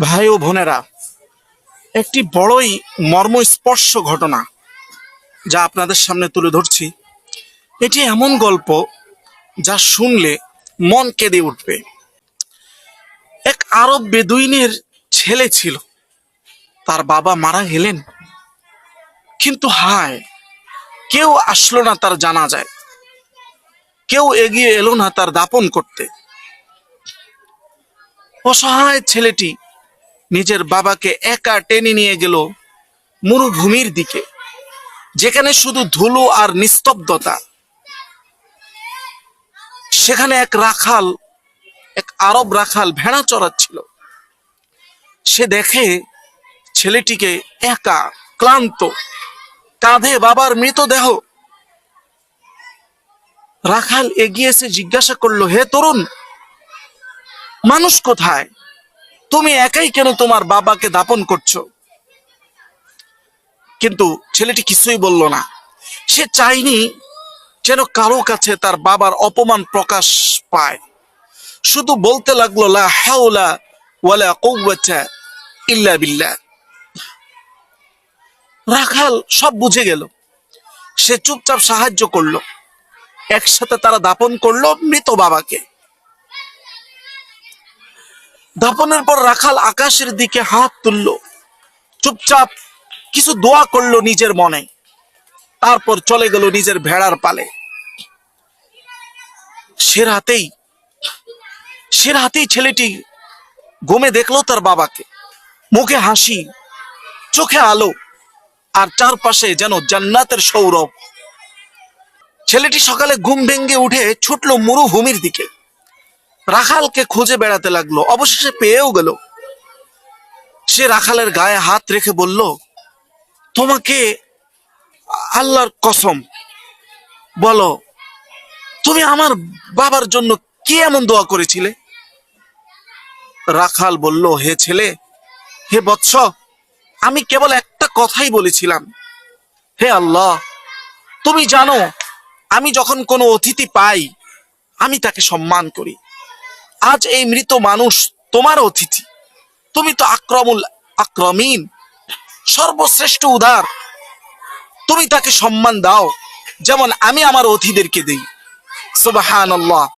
ভাই ও বোনেরা, একটি বড়ই মর্মস্পর্শ ঘটনা যা আপনাদের সামনে তুলে ধরছি। এটি এমন গল্প যা শুনলে মন কেঁদে উঠবে। এক আরব বেদুইনের ছেলে ছিল। তার বাবা মারা গেলেন। কিন্তু হায়, কেউ আসলো না তার জানা যায় কেউ এগিয়ে এলো না তার দাপন করতে। অসহায় ছেলেটি নিজের বাবাকে একা টেনে নিয়ে গেল মরুভূমির দিকে, যেখানে শুধু ধুলো আর নিস্তব্ধতা। সেখানে এক রাখাল, এক আরব রাখাল ভেড়া চড়াচ্ছিল। সে দেখে ছেলেটিকে একা, ক্লান্ত, কাঁধে বাবার মৃতদেহ। রাখাল এগিয়ে এসে জিজ্ঞাসা করল, হে তরুণ, মানুষ কোথায়? তুমি একাই কেন তোমার বাবাকে দাপন করছ? কিন্তু ছেলেটি কিছুই বলল না। সে চাইনি যেন কারও কাছে তার বাবার অপমান প্রকাশ পায়। শুধু বলতে লাগল, লা হাওলা ওয়ালা কুওয়াতা ইল্লা বিল্লাহ। রাখাল সব বুঝে গেল। সে চুপচাপ সাহায্য করল। একসাথে তারা দাপন করল মৃত বাবাকে। দাপনের পর রাখাল আকাশের দিকে হাত তুলল। চুপচাপ কিছু দোয়া করল নিজের মনে। তারপর চলে গেল নিজের ভেড়ার পালে। সে রাতেই সে রাতেই ছেলেটি ঘুমে দেখল তার বাবাকে। মুখে হাসি, চোখে আলো, আর চারপাশে যেন জান্নাতের সৌরভ। ছেলেটি সকালে ঘুম ভেঙে উঠে ছুটলো মরুভূমির দিকে। রাখালকে খুঁজে বেড়াতে লাগল। অবশেষে পেয়েও গেল। সে রাখালের গায়ে হাত রেখে বলল, তোমাকে আল্লাহর কসম, বলো, তুমি আমার বাবার জন্য কি এমন দোয়া করেছিলে? রাখাল বলল, হে ছেলে, হে বৎস, আমি কেবল একটা কথাই বলেছিলাম। হে আল্লাহ, তুমি জানো, আমি যখন কোনো অতিথি পাই, আমি তাকে সম্মান করি। আজ এই মৃত মানুষ তোমার অতিথি। তুমি তো আক্রমুল আক্রমিন। সর্বশ্রেষ্ঠ উদার। তুমি তাকে সম্মান দাও, যেমন আমি আমার অতিথিদেরকে দিই। সুবাহান